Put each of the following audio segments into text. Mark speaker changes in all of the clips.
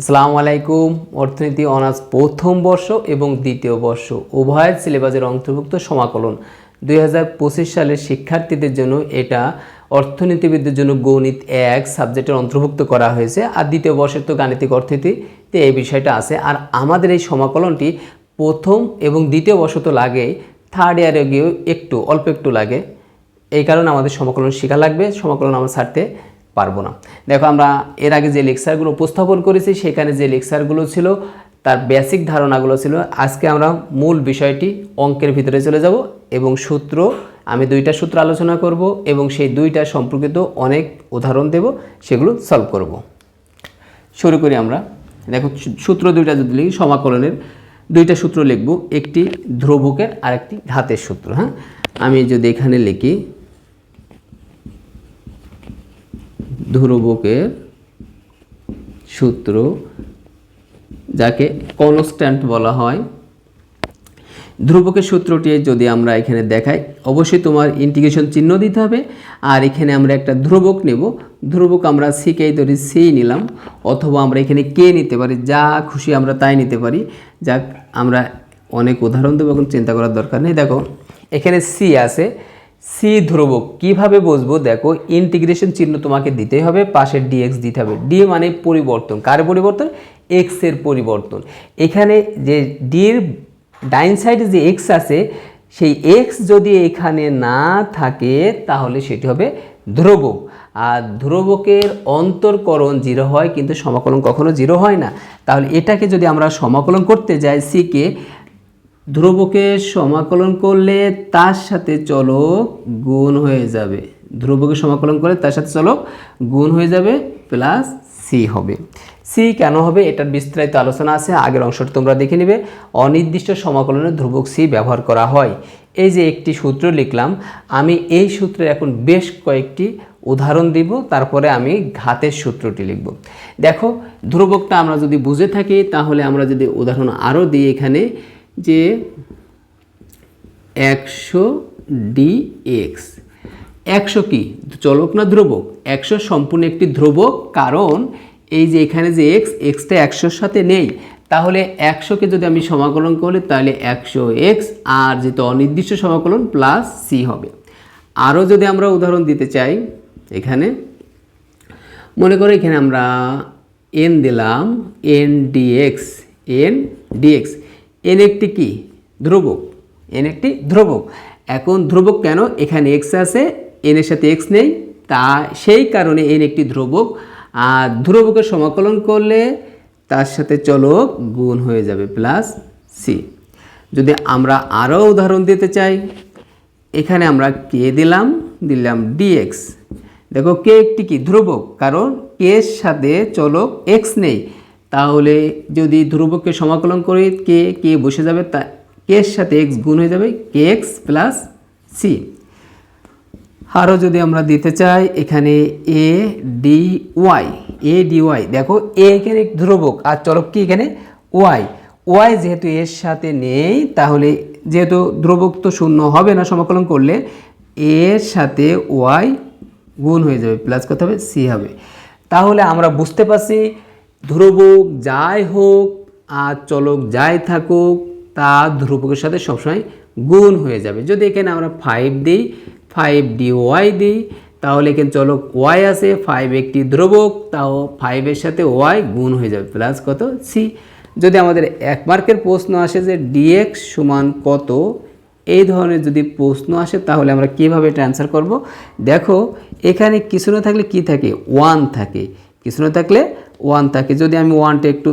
Speaker 1: আসসালামু আলাইকুম। অর্থনীতি অনার্স প্রথম বর্ষ এবং দ্বিতীয় বর্ষ। উভয় সিলেবাসের অন্তর্ভুক্ত সমাকলন। দুই হাজার পঁচিশ সালের শিক্ষার্থীদের জন্য এটা অর্থনীতিবিদদের জন্য গণিত এক সাবজেক্টের অন্তর্ভুক্ত করা হয়েছে। আর দ্বিতীয় বর্ষের তো গাণিতিক অর্থনীতিতে এই বিষয়টা আছে। আর আমাদের এই সমাকলনটি প্রথম এবং দ্বিতীয় বর্ষ তো লাগে থার্ড ইয়ারে গিয়েও একটু, অল্প একটু লাগে। এই কারণে আমাদের সমাকলন শেখা লাগবে। সমাকলন আমার ছাড়তে পারব না। দেখো আমরা এর আগে যে লেকচারগুলো উপস্থাপন করেছি, সেখানে যে লেকচারগুলো ছিল, তার বেসিক ধারণাগুলো ছিল, আজকে আমরা মূল বিষয়টি অঙ্কের ভিতরে চলে যাব এবং সূত্র, আমি দুইটা সূত্র আলোচনা করব এবং সেই দুইটা সম্পর্কিত অনেক উদাহরণ দেব, সেগুলো সলভ করব। শুরু করি আমরা। দেখো সূত্র দুইটা যদি লিখি, সমাকলনের দুইটা সূত্র লিখব, একটি ধ্রুবকের আর একটি ঘাতের সূত্র হ্যাঁ? আমি যদি এখানে লিখি ধ্রুবকের সূত্র, যাকে কনস্ট্যান্ট বলা হয়। ধ্রুবকের সূত্রটি যদি আমরা এখানে দেখাই, অবশ্যই তোমার ইন্টিগ্রেশন চিহ্ন দিতে হবে। আর এখানে আমরা একটা ধ্রুবক নেব। ধ্রুবক আমরা সিকেই ধরি সি নিলাম, অথবা আমরা এখানে কে নিতে পারি, যা খুশি আমরা তাই নিতে পারি। যাক, আমরা অনেক উদাহরণ দেবো, এখন চিন্তা করার দরকার নেই। দেখো, এখানে সি আছে সি ধ্রুবক, কীভাবে বুঝব দেখো ইন্টিগ্রেশন চিহ্ন তোমাকে দিতেই হবে, পাশের ডিএক্স দিতে হবে। ডি মানে পরিবর্তন। কার পরিবর্তন? এক্সের পরিবর্তন। এখানে যে ডির ডাইন সাইডে যে এক্স আছে, সেই এক্স যদি এখানে না থাকে, তাহলে সেটি হবে ধ্রুবক। আর ধ্রুবকের অন্তর্করণ জিরো হয়, কিন্তু সমাকলন কখনো জিরো হয় না। তাহলে এটাকে যদি আমরা সমাকলন করতে যাই সিকে ধ্রুবকে সমাকলন করলে তার সাথে চলক গুণ হয়ে যাবে। ধ্রুবকে সমাকলন করলে তার সাথে চলক গুণ হয়ে যাবে প্লাস সি হবে। সি কেন হবে এটার বিস্তারিত আলোচনা আছে, আগের অংশটি তোমরা দেখে নেবে। অনির্দিষ্ট সমাকলনে ধ্রুবক সি ব্যবহার করা হয়। এই যে একটি সূত্র লিখলাম, আমি এই সূত্রের এখন বেশ কয়েকটি উদাহরণ দিব, তারপরে আমি ঘাতের সূত্রটি লিখব। দেখো, ধ্রুবকটা আমরা যদি বুঝে থাকি, তাহলে আমরা যদি উদাহরণ আরও দিই এখানে যে একশো ডি এক্স একশো কি? চলক না ধ্রুবক? একশো সম্পূর্ণ একটি ধ্রুবক, কারণ এই যে এখানে যে এক্স, এক্সটা একশোর সাথে নেই। তাহলে একশোকে যদি আমি সমাকলন করি, তাহলে একশো এক্স, আর যেহেতু অনির্দিষ্ট সমাকলন, প্লাস সি হবে। আরও যদি আমরা উদাহরণ দিতে চাই, এখানে, মনে করো এখানে আমরা এন দিলাম, n dx n dx. N একটি কি? ধ্রুবক। এন একটি ধ্রুবক। এখন ধ্রুবক কেন? এখানে এক্স আছে এন এর সাথে এক্স নেই, তা সেই কারণে এন একটি ধ্রুবক। আর ধ্রুবকের সমাকলন করলে তার সাথে চলক গুণ হয়ে যাবে প্লাস সি যদি আমরা আরও উদাহরণ দিতে চাই, এখানে আমরা কে দিলাম দিলাম ডিএক্স দেখো কে একটি কি? ধ্রুবক। কারণ এর সাথে চলক এক্স নেই। তাহলে যদি ধ্রুবককে সমাকলন করি কে কে বসে যাবে তা এর সাথে এক্স গুণ হয়ে যাবে? কে এক্স প্লাস সি আরও যদি আমরা দিতে চাই, এখানে a d y a d y দেখো এ এখানে ধ্রুবক, আর চলক কি এখানে? ওয়াই ওয়াই যেহেতু এর সাথে নেই, তাহলে যেহেতু ধ্রুবক তো শূন্য হবে না সমাকলন করলে এর সাথে ওয়াই গুণ হয়ে যাবে প্লাস কত হবে সি হবে। তাহলে আমরা বুঝতে পারছি ধ্রুবক যাই হোক আর চলক যাই থাকুক, তা ধ্রুবকের সাথে সবসময় গুণ হয়ে যাবে। যদি এখানে আমরা ফাইভ দিই ফাইভ ডি ওয়াই দিই, তাহলে এখানে চলক ওয়াই আছে ফাইভ একটি ধ্রুবক, তাও ফাইভের সাথে ওয়াই গুণ হয়ে যাবে প্লাস কত? সি যদি আমাদের এক মার্কের প্রশ্ন আসে যে ডিএক্স সমান কত, এই ধরনের যদি প্রশ্ন আসে, তাহলে আমরা কীভাবে এটা অ্যান্সার করব? দেখো, এখানে কিছু না থাকলে কি থাকে? ওয়ান থাকে। কিছু না থাকলে ওয়ান থাকে। যদি আমি ওয়ানটা একটু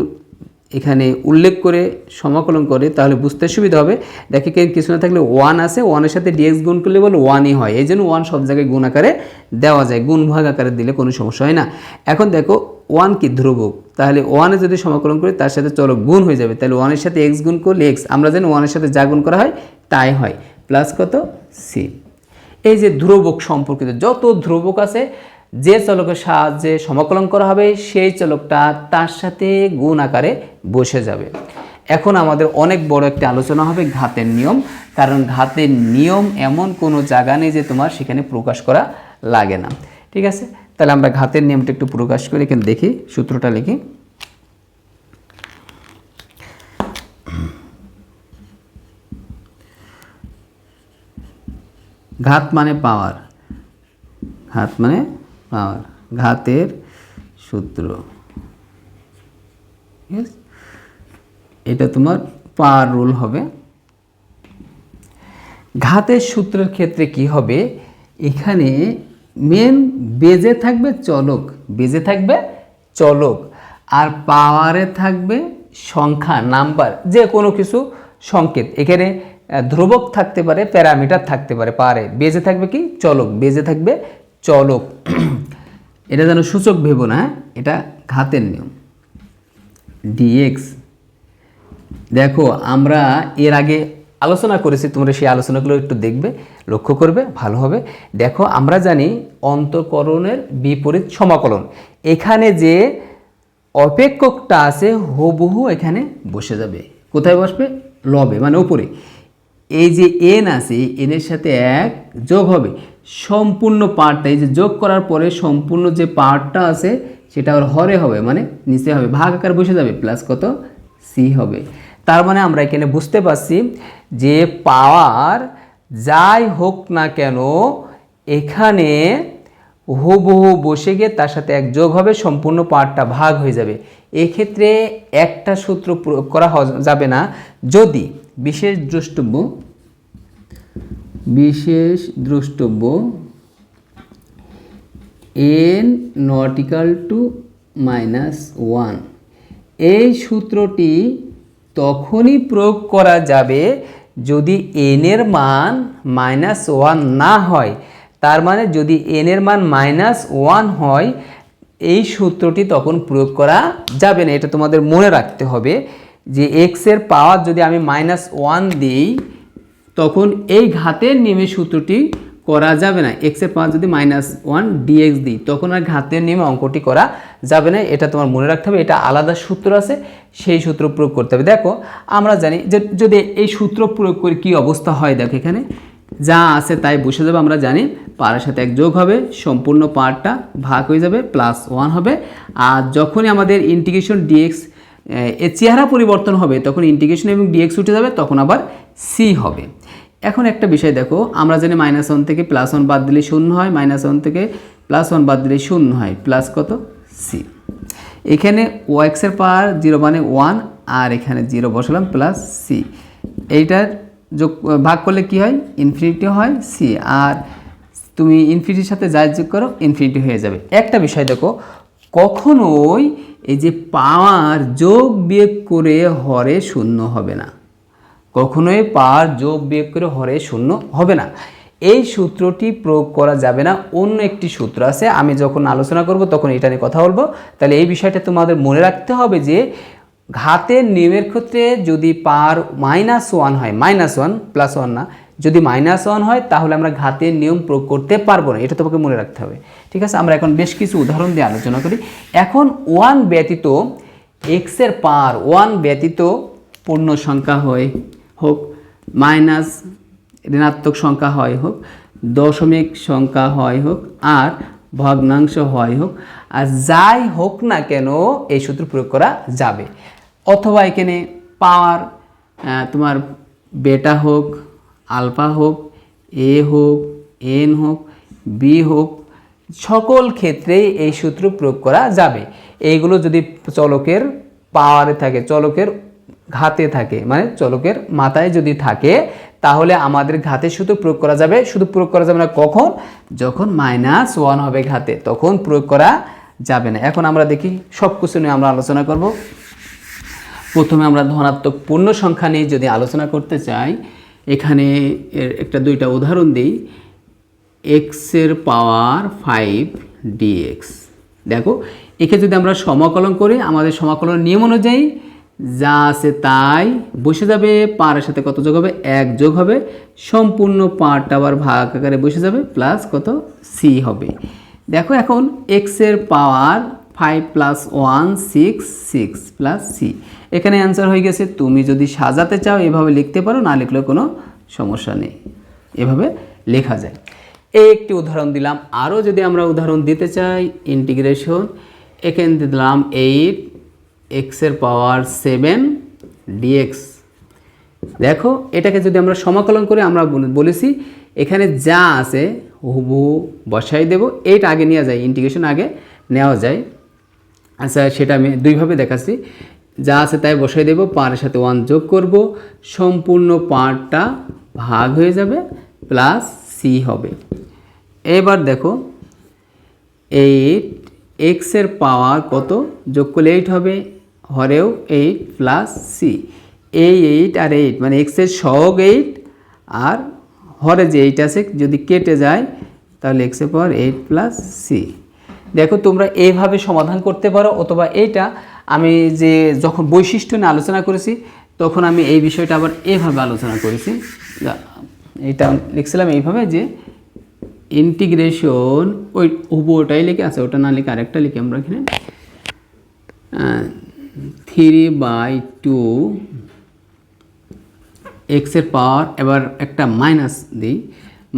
Speaker 1: এখানে উল্লেখ করে সমাকলন করে, তাহলে বুঝতে সুবিধা হবে। দেখে কিছু না থাকলে ওয়ান আছে ওয়ানের সাথে ডিএক্স গুণ করলে বলে ওয়ানই হয়। এই জন্য ওয়ান সব জায়গায় গুণ আকারে দেওয়া যায়। গুণ ভাগ আকারে দিলে কোনো সমস্যা হয় না। এখন দেখো ওয়ান কি ধ্রুবক? তাহলে ওয়ানে যদি সমাকলন করি, তার সাথে চলো গুণ হয়ে যাবে। তাহলে ওয়ানের সাথে এক্স গুণ করলে এক্স আমরা জানি ওয়ানের সাথে যা গুণ করা হয়, তাই হয়। প্লাস কত? সি এই যে ধ্রুবক সম্পর্কিত, যত ধ্রুবক আছে যে চলকের সাহায্যে সমকলন করা হবে, সেই চলকটা তার সাথে গুণ আকারে বসে যাবে। এখন আমাদের অনেক বড় একটা আলোচনা হবে ঘাতের নিয়ম। কারণ ঘাতের নিয়ম এমন কোনো জায়গা নেই যে তোমার সেখানে প্রকাশ করা লাগে না। ঠিক আছে? তাহলে আমরা ঘাতের নিয়মটা একটু প্রকাশ করি এখানে দেখি, সূত্রটা লিখি। ঘাত মানে পাওয়ার ঘাত মানে পাওয়ার, ঘাতের সূত্র? এটা তোমার পাওয়ার রুল হবে। ঘাতের সূত্রের ক্ষেত্রে কি হবে? এখানে মেন বেজে থাকবে চলক। বেজে থাকবে চলক। আর পাওয়ারে থাকবে সংখ্যা, নাম্বার যে কোনো কিছু সংকেত। এখানে ধ্রুবক থাকতে পারে, প্যারামিটার থাকতে পারে পারে বেজে থাকবে কি? চলক। বেজে থাকবে চলক। এটা যেন সূচক ভেবো না হ্যাঁ? এটা ঘাতের নিয়ম। ডিএক্স দেখো, আমরা এর আগে আলোচনা করেছি, তোমরা সেই আলোচনাগুলো একটু দেখবে, লক্ষ্য করবে, ভালো হবে। দেখো, আমরা জানি অন্তকরণের বিপরীত সমাকলন। এখানে যে অপেক্ষকটা আছে, হুবহু এখানে বসে যাবে। কোথায় বসবে? লবে মানে উপরে। এই যে এন আছে এনের সাথে এক যোগ হবে। সম্পূর্ণ পার্টটা, এই যে যোগ করার পরে সম্পূর্ণ যে পার্টটা আছে, সেটা ওর হরে হবে মানে নিচে হবে। ভাগ আকার বসে যাবে প্লাস কত? সি হবে। তার মানে আমরা এখানে বুঝতে পারছি যে পাওয়ার যাই হোক না কেন, এখানে হুবহু বসে গিয়ে তার সাথে এক যোগ হবে, সম্পূর্ণ পার্টটা ভাগ হয়ে যাবে। এক্ষেত্রে একটা সূত্র প্রয়োগ করা যাবে না। যদি বিশেষ দ্রষ্টব্য বিশেষ দ্রষ্টব্য n not equal to minus one এই সূত্রটি তখনই প্রয়োগ করা যাবে যদি এন এর মান মাইনাস ওয়ান না হয়। তার মানে যদি এন এর মান মাইনাস ওয়ান হয়, এই সূত্রটি তখন প্রয়োগ করা যাবে না। এটা তোমাদের মনে রাখতে হবে। যে এক্সের পাওয়ার যদি আমি মাইনাস ওয়ান দিই, তখন এই ঘাতের নিয়মে সূত্রটি করা যাবে না। এক্সের পাওয়ার যদি মাইনাস ওয়ান ডিএক্স দিই, তখন আর ঘাতের নিয়মে অঙ্কটি করা যাবে না। এটা তোমার মনে রাখতে হবে, এটা আলাদা সূত্র আছে, সেই সূত্র প্রয়োগ করতে হবে। দেখো, আমরা জানি যে যদি এই সূত্র প্রয়োগ করে কি অবস্থা হয়, দেখো এখানে। যা আছে তাই বসে যাবে, আমরা জানি পাড়ের সাথে এক যোগ হবে, সম্পূর্ণ পার্টটা ভাগ হয়ে যাবে প্লাস ওয়ান হবে। আর যখনই আমাদের ইন্টিগ্রেশন ডিএক্স চেহারা পরিবর্তন হবে, তখন ইন্টিগ্রেশন এবং ডিএক্স উঠে যাবে, তখন আবার সি হবে। এখন একটা বিষয় দেখো, আমরা জানি মাইনাস ওয়ান থেকে প্লাস ওয়ান বাদ দিলে শূন্য হয় মাইনাস ওয়ান থেকে প্লাস ওয়ান বাদ দিলে শূন্য হয় প্লাস কত? সি এখানে ও পাওয়ার জিরো মানে ওয়ান আর এখানে জিরো বসালাম প্লাস সি এইটার যোগ, ভাগ করলে কি হয়? ইনফিনিটি হয় সি আর তুমি ইনফিনিটির সাথে যা যোগ করো ইনফিনিটি হয়ে যাবে। একটা বিষয় দেখো কখনোই এই যে পাওয়ার যোগ বিয়োগ করে হরে শূন্য হবে না। কখনোই পাওয়ার যোগ বিয়োগ করে হরে শূন্য হবে না। এই সূত্রটি প্রয়োগ করা যাবে না। অন্য একটি সূত্র আছে। আমি যখন আলোচনা করব তখন এটা নিয়ে কথা বলব। তাহলে এই বিষয়টা তোমাদের মনে রাখতে হবে যে ঘাতের নিয়মের ক্ষেত্রে যদি পার মাইনাস ওয়ান হয় মাইনাস ওয়ান প্লাস ওয়ান না যদি মাইনাস ওয়ান হয়, তাহলে আমরা ঘাতের নিয়ম প্রয়োগ করতে পারব না। এটা তোমাকে মনে রাখতে হবে। ঠিক আছে? আমরা এখন বেশ কিছু উদাহরণ দিয়ে আলোচনা করি। এখন ওয়ান ব্যতীত এক্সের পার ওয়ান ব্যতীত পূর্ণ সংখ্যা হয়, হোক মাইনাস ঋণাত্মক সংখ্যা হয়, হোক, দশমিক সংখ্যা হয়, হোক, আর ভগ্নাংশ হয়, হোক, আর যাই হোক না কেন এই সূত্র প্রয়োগ করা যাবে। অথবা এখানে পাওয়ার তোমার বেটা হোক আলফা হোক, এ হোক, এন হোক, বি হোক, সকল ক্ষেত্রেই এই সূত্র প্রয়োগ করা যাবে। এইগুলো যদি চলকের পাওয়ারে থাকে, চলকের ঘাতে থাকে মানে চলকের মাথায় যদি থাকে, তাহলে আমাদের ঘাতে সূত্র প্রয়োগ করা যাবে। শুধু প্রয়োগ করা যাবে না কখন? যখন মাইনাস ওয়ান হবে ঘাতে, তখন প্রয়োগ করা যাবে না। এখন আমরা দেখি সব কিছু নিয়ে আমরা আলোচনা করব। প্রথমে আমরা ধনাত্মক পূর্ণ সংখ্যা নিয়ে যদি আলোচনা করতে চাই এখানে এর একটা দুইটা উদাহরণ দিই এক্সের পাওয়ার ফাইভ ডিএক্স দেখো, একে যদি আমরা সমাকলন করি, আমাদের সমাকলন নিয়ম অনুযায়ী যা আছে তাই বসে যাবে পারের সাথে কত যোগ হবে? এক যোগ হবে। সম্পূর্ণ পার্টটা আবার ভাগ আকারে বসে যাবে প্লাস কত? সি হবে। দেখো এখন এক্সের power five plus one six six plus C এখানে অ্যান্সার হয়ে গেছে, তুমি যদি সাজাতে চাও, এভাবে লিখতে পারো, না লিখলেও কোনো সমস্যা নেই। এভাবে লেখা যায়। এই একটি উদাহরণ দিলাম। আরও যদি আমরা উদাহরণ দিতে চাই ইন্টিগ্রেশন এখানে দিলাম এইট এক্সের পাওয়ার সেভেন ডিএক্স দেখো, এটাকে যদি আমরা সমাকলন করে আমরা বলে- বলেছি, এখানে যা আছে হুবু বসাই দেব। এইটা আগে নেওয়া যায় ইন্টিগ্রেশন আগে নেওয়া যায়। আচ্ছা সেটা আমি দুইভাবে দেখাচ্ছি। যা আছে তাই বসাই দেব পারের সাথে ওয়ান যোগ করব, সম্পূর্ণ পার্টটা ভাগ হয়ে যাবে প্লাস সি হবে। এবার দেখো এইট এক্সের পাওয়ার কত? যোগ করলে এইট হবে, হরেও এইট প্লাস সি এই এইট আর এইট মানে এক্সের সহগ এইট আর হরে যে এইট আছে, যদি কেটে যায়, তাহলে এক্সের পাওয়ার এইট প্লাস সি দেখো, তোমরা এইভাবে সমাধান করতে পারো, অথবা এইটা আমি যে যখন বৈশিষ্ট্য নিয়ে আলোচনা করেছি, তখন আমি এই বিষয়টা আবার এইভাবে আলোচনা করেছি। এইটা লিখছিলাম এইভাবে যে ইন্টিগ্রেশন ওই হুবু ওটাই লিখে আছে, ওটা না লিখে আরেকটা লিখে আমরা এখানে। থ্রি বাই টু এক্সের পাওয়ার এবার একটা মাইনাস দিই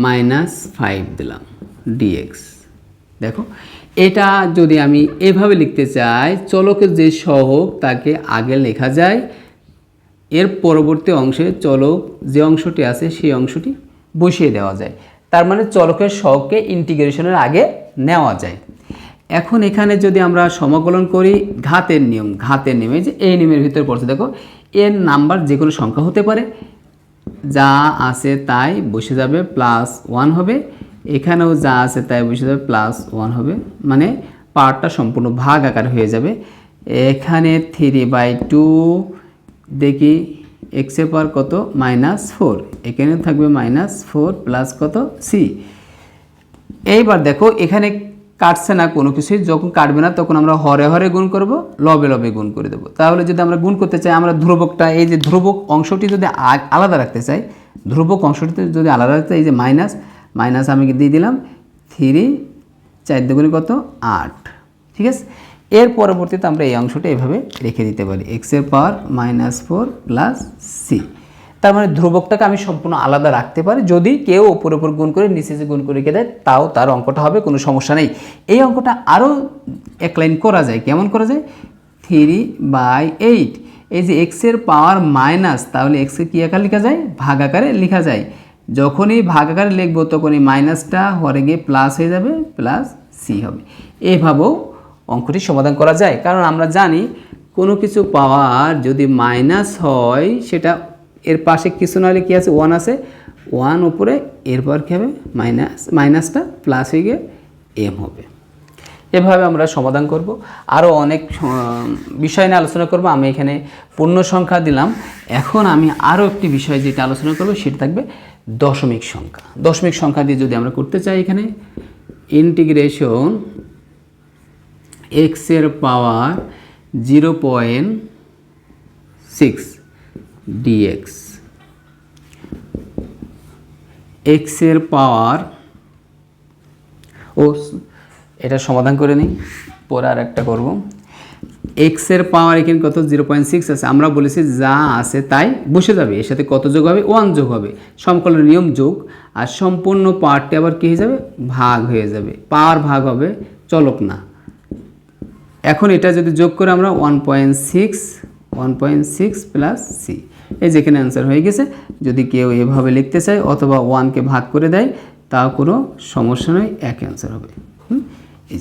Speaker 1: মাইনাস ফাইভ দিলাম ডিএক্স দেখো, এটা যদি আমি এভাবে লিখতে চাই, চলকের যে সহগ তাকে আগে লেখা যায়, এর পরবর্তী অংশে চলক যে অংশটি আছে সেই অংশটি বসিয়ে দেওয়া যায়। তার মানে চলকের সহগকে ইন্টিগ্রেশনের আগে নেওয়া যায়। এখন এখানে যদি আমরা সমাকলন করি, ঘাতের নিয়ম, ঘাতের নিয়মে যে এই নিয়মের ভিতরে পড়ছে, দেখো, এর নাম্বার যে কোনো সংখ্যা হতে পারে, যা আছে তাই বসে যাবে প্লাস ওয়ান হবে। এখানেও যা আছে তাই বসে যাবে প্লাস ওয়ান হবে। মানে পার্টটা সম্পূর্ণ ভাগ আকার হয়ে যাবে। এখানে থ্রি বাই টু দেখি এক্সের পাওয়ার কত? মাইনাস ফোর এখানে থাকবে মাইনাস ফোর প্লাস কত? সি এইবার দেখো, এখানে কাটছে না কোনো কিছুই। যখন কাটবে না, তখন আমরা হরে হরে গুণ করব, লবে লবে গুণ করে দেবো। তাহলে যদি আমরা গুণ করতে চাই, আমরা ধ্রুবকটা, এই যে ধ্রুবক অংশটি যদি আলাদা রাখতে চাই, ধ্রুবক অংশটিতে যদি আলাদা রাখতে চাই, এই যে মাইনাস মাইনাস আমি দিয়ে দিলাম থ্রি চার দুগুণে কত? আট। ঠিক আছে? এর পরবর্তীতে আমরা এই অংশটা এভাবে রেখে দিতে পারি। এক্সের power minus four plus C তার মানে ধ্রুবকটাকে আমি সম্পূর্ণ আলাদা রাখতে পারি। যদি কেউ ওপর ওপর গুণ করে, নিচে গুণ করে রেখে দেয়, তাও তার অঙ্কটা হবে, কোনো সমস্যা নেই। এই অঙ্কটা আরও এক লাইন করা যায়। কেমন করা যায়? Three by eight. এই যে এক্সের পাওয়ার মাইনাস, তাহলে এক্সের কী আকার লেখা যায়? ভাগ আকারে লেখা যায়। যখনই ভাগ আকারে লিখব, তখনই মাইনাসটা হরে গিয়ে প্লাস হয়ে যাবে প্লাস সি হবে। এভাবেও অঙ্কটি সমাধান করা যায়। কারণ আমরা জানি কোনো কিছু পাওয়ার যদি মাইনাস হয়, সেটা এর পাশে কিছু নাহলে কি আছে? ওয়ান আছে। ওয়ান উপরে এরপর কী হবে? মাইনাস, মাইনাসটা প্লাস হয়ে গিয়ে এম হবে। এভাবে আমরা সমাধান করব। আরও অনেক বিষয় নিয়ে আলোচনা করব। আমি এখানে পূর্ণ সংখ্যা দিলাম। এখন আমি আরও একটি বিষয় যেটা আলোচনা করব, সেটা থাকবে দশমিক সংখ্যা। দশমিক সংখ্যা দিয়ে যদি আমরা করতে চাই এখানে ইন্টিগ্রেশন এক্সের power zero point six dx এক্সের পাওয়ার ও এটা সমাধান করে নিই, পরে আর একটা করব। এক্সের পাওয়ার এখানে কত? জিরো পয়েন্ট সিক্স আছে। আমরা বলেছি যা আছে তাই বসে যাবে। এর সাথে কত যোগ হবে? ওয়ান যোগ হবে। সমকলের নিয়ম যোগ। আর সম্পূর্ণ পাওয়ারটি আবার কী হয়ে যাবে? ভাগ হয়ে যাবে। পাওয়ার ভাগ হবে চলক না। এখন এটা যদি যোগ করে আমরা one point six one point six plus C এই যেখানে অ্যান্সার হয়ে গেছে। যদি কেউ এভাবে লিখতে চায় অথবা ওয়ানকে ভাগ করে দেয়, তাও কোনো সমস্যা নয়। এক অ্যান্সার হবে। হুম?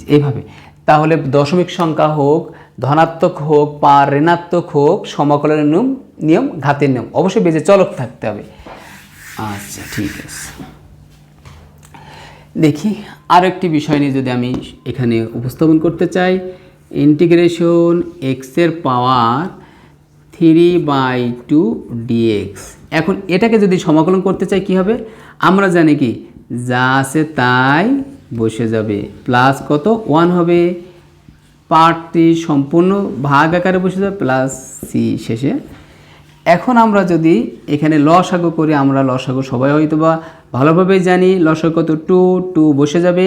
Speaker 1: এইভাবে। তাহলে দশমিক সংখ্যা হোক ধনাত্মক হোক বা ঋণাত্মক হোক সমাকলনের নিয়ম নিয়ম, ঘাতের নিয়ম, অবশ্যই বেজে চলক থাকতে হবে। আচ্ছা ঠিক আছে। দেখি আর একটি বিষয় নিয়ে যদি আমি এখানে উপস্থাপন করতে চাই। ইন্টিগ্রেশন এক্সের power three by two dx এখন এটাকে যদি সমাকলন করতে চাই, কি হবে? আমরা জানি কি, যা আছে তাই বসে যাবে। প্লাস কত? ওয়ান হবে। পার্টটি সম্পূর্ণ ভাগ আকারে বসে যাবে প্লাস সি শেষে। এখন আমরা যদি এখানে লসাগু করি, আমরা লসাগু সবাই হয়তো বা ভালোভাবেই জানি লসাগু কত? টু টু বসে যাবে।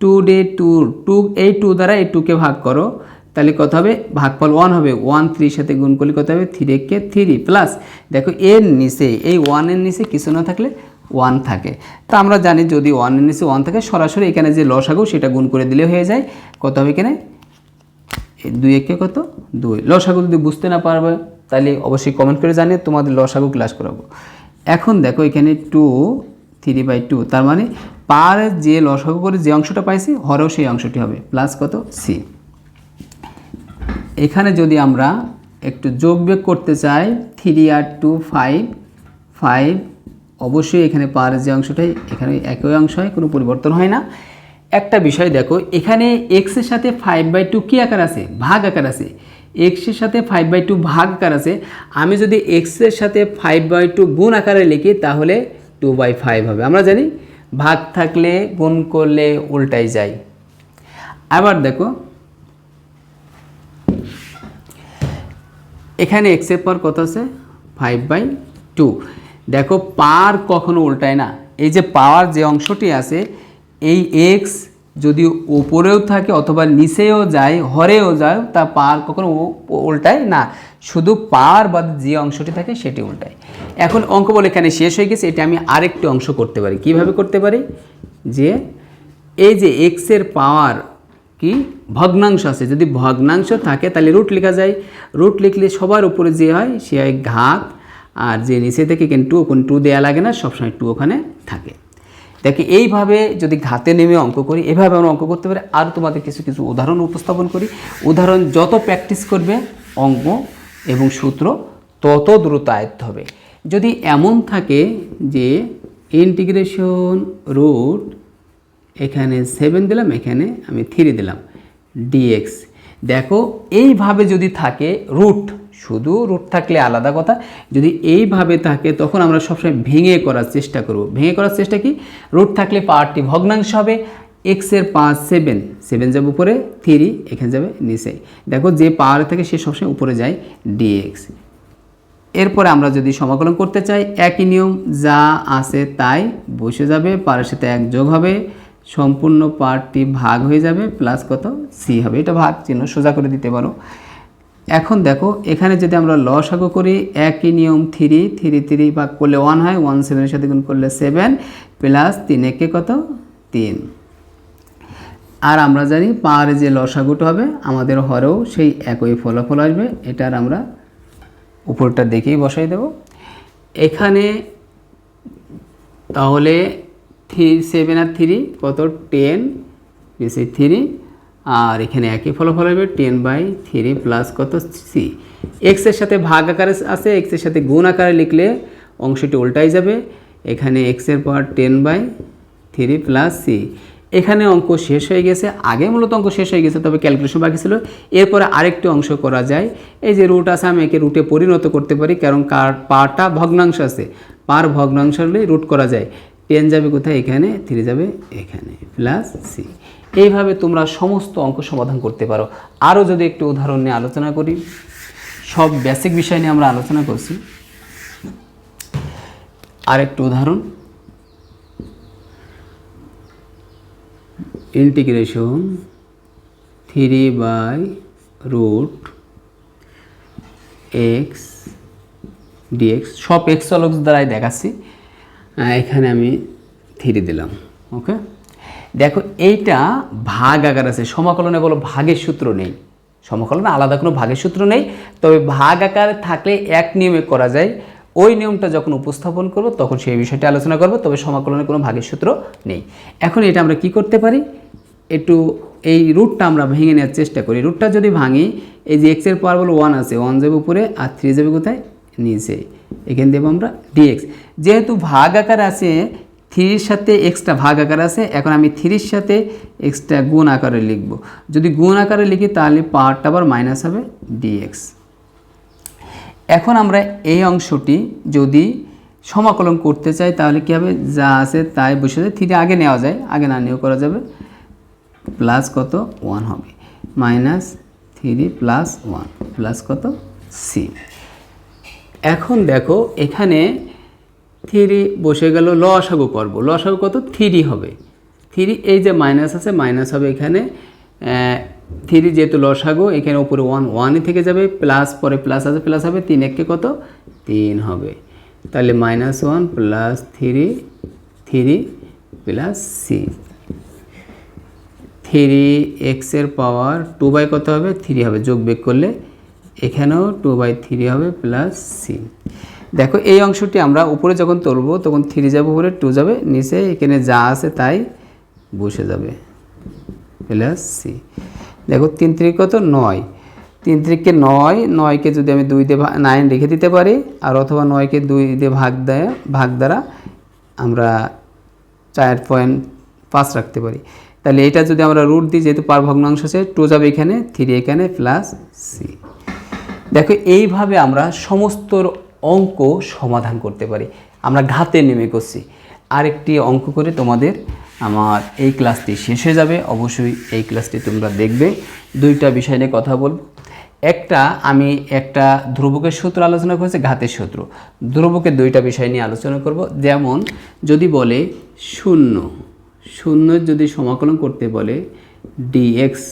Speaker 1: টু ডে টু টু এই টু দ্বারা এই টুকে ভাগ করো। তাহলে কত হবে? ভাগফল ওয়ান হবে। ওয়ান থ্রির সাথে গুণ করলে কত হবে? থ্রি কে থ্রি প্লাস দেখো, এর নিচে, এই ওয়ানের নিচে কিছু না থাকলে ওয়ান থাকে। তা আমরা জানি যদি ওয়ানের নিচে ওয়ান থাকে, সরাসরি এখানে যে লসাগু, সেটা গুণ করে দিলে হয়ে যায়। কত হবে এখানে? দুই একে কত? দুই। লসাগু যদি বুঝতে না পারবে, তাহলে অবশ্যই কমেন্ট করে জানিয়ে তোমাদের লসাগু ক্লাস করাবো। এখন দেখো এখানে টু থ্রি বাই টু তার মানে পার যে লসাগু করে যে অংশটা পাইছি, হরেও সেই অংশটি হবে। প্লাস কত? সি এখানে যদি আমরা একটু যোগ বিয়োগ করতে চাই থ্রি আর টু ফাইভ ফাইভ অবশ্যই এখানে পার যে অংশটাই, এখানে একই অংশ হয়, কোনো পরিবর্তন হয় না। একটা বিষয় দেখো, এখানে এক্সের সাথে ফাইভ বাই টু কী আকার আছে? ভাগ আকার আছে। এক্সের সাথে ফাইভ বাই টু ভাগ আকার আছে। আমি যদি এক্সের সাথে ফাইভ বাই টু গুণ আকারে লিখি, তাহলে টু বাই ফাইভ হবে। আমরা জানি ভাগ থাকলে, গুণ করলে উল্টাই যায়। আবার দেখো, এখানে এক্সের পর কত আছে? ফাইভ বাই টু দেখো, পার কখনো উল্টায় না। এই যে পাওয়ার যে অংশটি আছে এই এক্স যদি ওপরেও থাকে অথবা নিচেও যায়, হরেও যায়, তা পার কখনো উল্টায় না। শুধু পার বা যে অংশটি থাকে সেটি উল্টায়। এখন অঙ্ক বলে এখানে শেষ হয়ে গেছে, এটা আমি আরেকটি অংশ করতে পারি। কীভাবে করতে পারি? যে এই যে এক্সের পাওয়ার কি? ভগ্নাংশ আছে। যদি ভগ্নাংশ থাকে, তাহলে রুট লেখা যায়। রুট লিখলে সবার উপরে যে হয়, সে হয় ঘাত। আর যে নিচে থেকে কিন্তু ওখানে টু দেওয়া লাগে না, সবসময় টু ওখানে থাকে। দেখি এইভাবে যদি ঘাতে নেমে অঙ্ক করি, এভাবে আমরা অঙ্ক করতে পারি। আর তোমাদের কিছু কিছু উদাহরণ উপস্থাপন করি। উদাহরণ, যত প্র্যাকটিস করবে অঙ্ক এবং সূত্র, তত দ্রুত আয়ত্ত হবে। যদি এমন থাকে যে ইন্টিগ্রেশন রুট এখানে সেভেন দিলাম, এখানে আমি থ্রি দিলাম ডিএক্স দেখো, এইভাবে যদি থাকে রুট শুধু রুট থাকলে আলাদা কথা। যদি এইভাবে থাকে, তখন আমরা সবসময় ভেঙে করার চেষ্টা করব। ভেঙে করার চেষ্টা কি? রুট থাকলে পাওয়ারটি ভগ্নাংশ হবে এক্সের পাঁচ সেভেন সেভেন যাবে উপরে থ্রি এখানে যাবে নিচে। দেখো যে পাওয়ারে থাকে সে সবসময় উপরে যায় ডিএক্স এরপরে আমরা যদি সমাকলন করতে চাই, একই নিয়ম, যা আছে তাই বসে যাবে পারের সাথে এক যোগ হবে, সম্পূর্ণ পার্টটি ভাগ হয়ে যাবে প্লাস কত? সি হবে। এটা ভাগ, চিহ্ন সোজা করে দিতে পারো। এখন দেখো, এখানে যদি আমরা লসাগু করি, একই নিয়ম থ্রি থ্রি থ্রি ভাগ করলে ওয়ান হয় ওয়ান সেভেনের সাথে গুণ করলে সেভেন প্লাস তিন একে কত? তিন। আর আমরা জানি পার যে লসাগুটা হবে, আমাদের হরেও সেই একই ফলাফল আসবে এটার আমরা উপরটা দেখেই বসাই দেব। এখানে তাহলে থ্রি সেভেন আর থ্রি, কত? টেন বেশি থ্রি। আর এখানে একই ফলাফল হবে টেন বাই থ্রি প্লাস কত? সি এক্সের সাথে ভাগ আকারে আছে এক্সের সাথে গুণ আকারে লিখলে অংশটি উল্টাই যাবে। এখানে এক্সের পর ten by three plus C এখানে অঙ্ক শেষ হয়ে গেছে, আগে মূলত অঙ্ক শেষ হয়ে গেছে, তবে ক্যালকুলেশন বাকি ছিল। এরপরে আরেকটি অংশ করা যায়। এই যে রুট আছে, আমি একে রুটে পরিণত করতে পারি, কারণ কার পাটা ভগ্নাংশ আছে। পার ভগ্নাংশ হলে রুট করা যায়। টেন যাবে কোথায়? এখানে থ্রি যাবে এখানে প্লাস সি এইভাবে তোমরা সমস্ত অঙ্ক সমাধান করতে পারো। আরও যদি একটু উদাহরণ নিয়ে আলোচনা করি, সব বেসিক বিষয় নিয়ে আমরা আলোচনা করছি। আর আরেকটু উদাহরণ। Integration three by root x dx সব এক্স অলক্স দ্বারাই দেখাচ্ছি। এখানে আমি থ্রি দিলাম ওকে দেখো, এইটা ভাগ আকার আছে। সমাকলনে বলো ভাগের সূত্র নেই। সমাকলনে আলাদা কোনো ভাগের সূত্র নেই। তবে ভাগ আকার থাকলে এক নিয়মে করা যায়। ওই নিয়মটা যখন উপস্থাপন করব, তখন সেই বিষয়টি আলোচনা করব, তবে সমাকলনে কোনো ভাগের সূত্র নেই। এখন এটা আমরা কি করতে পারি? একটু এই রুটটা আমরা ভেঙে নেওয়ার চেষ্টা করি। রুটটা যদি ভাঙি, এই যে এক্সের পাওয়ার বলো ওয়ান আছে ওয়ান যাবে উপরে আর থ্রি যাবে কোথায়? নিচে। এখানে দেবো আমরা ডিএক্স যেহেতু ভাগ আকার আছে থ্রির সাথে এক্সট্রা ভাগ আকার আছে, এখন আমি থ্রির সাথে এক্সট্রা গুণ আকারে লিখব। যদি গুণ আকারে লিখি তাহলে পাওয়ারটা আবার মাইনাস হবে ডিএক্স এখন আমরা এই অংশটি যদি সমাকলন করতে চাই তাহলে কী হবে? যা আছে তাই বসে যায়। থ্রি আগে নেওয়া যায়, আগে না নিয়েও করা যাবে। প্লাস কত? ওয়ান হবে। Minus three plus one, plus কত? সি। এখন দেখো এখানে থ্রি বসে গেল ল লসাগু করব লসাগু কত? থ্রি হবে। থ্রি, এই যে মাইনাস আছে, মাইনাস হবে এখানে থ্রি যেহেতু লসাগু, এখানে উপরে ওয়ান ওয়ানই থেকে যাবে, প্লাস পরে প্লাস আছে, প্লাস হবে, তিন একে কত? তিন হবে। তাহলে minus one plus three three plus C. Three এক্সের পাওয়ার টু বাই কত হবে? থ্রি হবে। যোগ বিয়োগ করলে এখানেও টু বাই থ্রি হবে প্লাস সি। দেখো, এই অংশটি আমরা উপরে যখন তুলব, তখন থ্রি যাবে উপরে, টু যাবে, নিচে এখানে যা আছে তাই বসে যাবে। প্লাস সি দেখো, তিন তিরিক কত? নয়। তিন তিরিককে নয়, নয়কে যদি আমি দুই দিয়ে নাইন রেখে দিতে পারি, আর অথবা নয়কে দুই দিয়ে ভাগ দেয়, ভাগ দ্বারা আমরা চার পয়েন্ট পাঁচ রাখতে পারি। তাহলে এটা যদি আমরা রুট দিই, যেহেতু পার ভগ্নাংশ আছে টু যাবে এখানে থ্রি এখানে প্লাস সি দেখো, এইভাবে আমরা সমস্ত অঙ্ক সমাধান করতে পারি। আমরা ঘাতে নেমে করছি আরেকটি অঙ্ক করে তোমাদের আমার এই ক্লাসটি শেষ হয়ে যাবে। অবশ্যই এই ক্লাসটি তোমরা দেখবে। দুইটা বিষয় নিয়ে কথা বলব। একটা, আমি একটা ধ্রুবকের সূত্র আলোচনা করেছি, ঘাতের সূত্র। ধ্রুবকের দুইটা বিষয় নিয়ে আলোচনা করব। যেমন, যদি বলে শূন্য শূন্য যদি সমাকলন করতে বলে ডিএক্স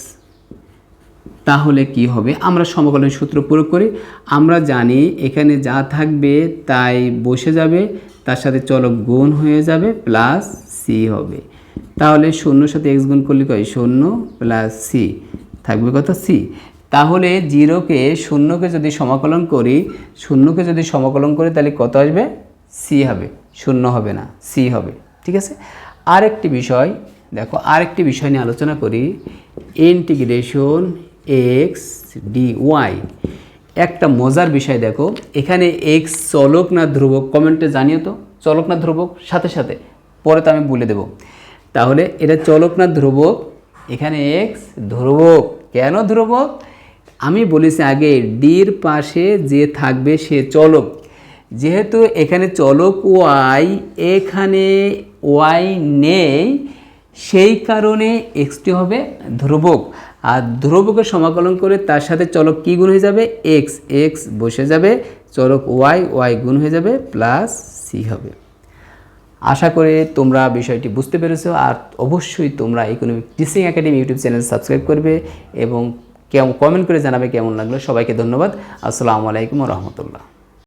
Speaker 1: তাহলে কি হবে? আমরা সমকলন সূত্র প্রয়োগ করি। আমরা জানি এখানে যা থাকবে তাই বসে যাবে, তার সাথে চলক গুণ হয়ে যাবে, প্লাস সি হবে। তাহলে শূন্যর সাথে এক্স গুণ করলে কয়? শূন্য প্লাস সি থাকবে কত? সি তাহলে জিরোকে, শূন্যকে যদি সমাকলন করি, শূন্যকে যদি সমাকলন করি, তাহলে কত আসবে? সি হবে। শূন্য হবে না সি হবে। ঠিক আছে? আরেকটি বিষয়, দেখো, আরেকটি বিষয় নিয়ে আলোচনা করি। Integration x d y. একটা মজার বিষয় দেখো, এখানে এক্স চলক না ধ্রুবক, কমেন্টে জানিও তো চলক না ধ্রুবক, সাথে সাথে, পরে তো আমি বলে দেব। তাহলে এটা চলক না ধ্রুবক, এখানে এক্স ধ্রুবক, কেন ধ্রুবক? আমি বলেছি আগে ডির পাশে যে থাকবে সে চলক। যেহেতু এখানে চলক ওয়াই, এখানে ওয়াই নেই, সেই কারণে এক্সটি হবে ধ্রুবক। আর ধ্রুবকের সমাকলন করে তার সাথে চলক কি গুণ হয়ে যাবে? এক্স এক্স বসে যাবে। চলক ওয়াই ওয়াই গুণ হয়ে যাবে প্লাস সি হবে। আশা করে তোমরা বিষয়টি বুঝতে পেরেছ আর অবশ্যই তোমরা economic teaching academy YouTube channel subscribe করবে এবং কেমন কমেন্ট করে জানাবে কেমন লাগল। সবাইকে ধন্যবাদ। আসসালামু আলাইকুম রহমতুল্লাহ।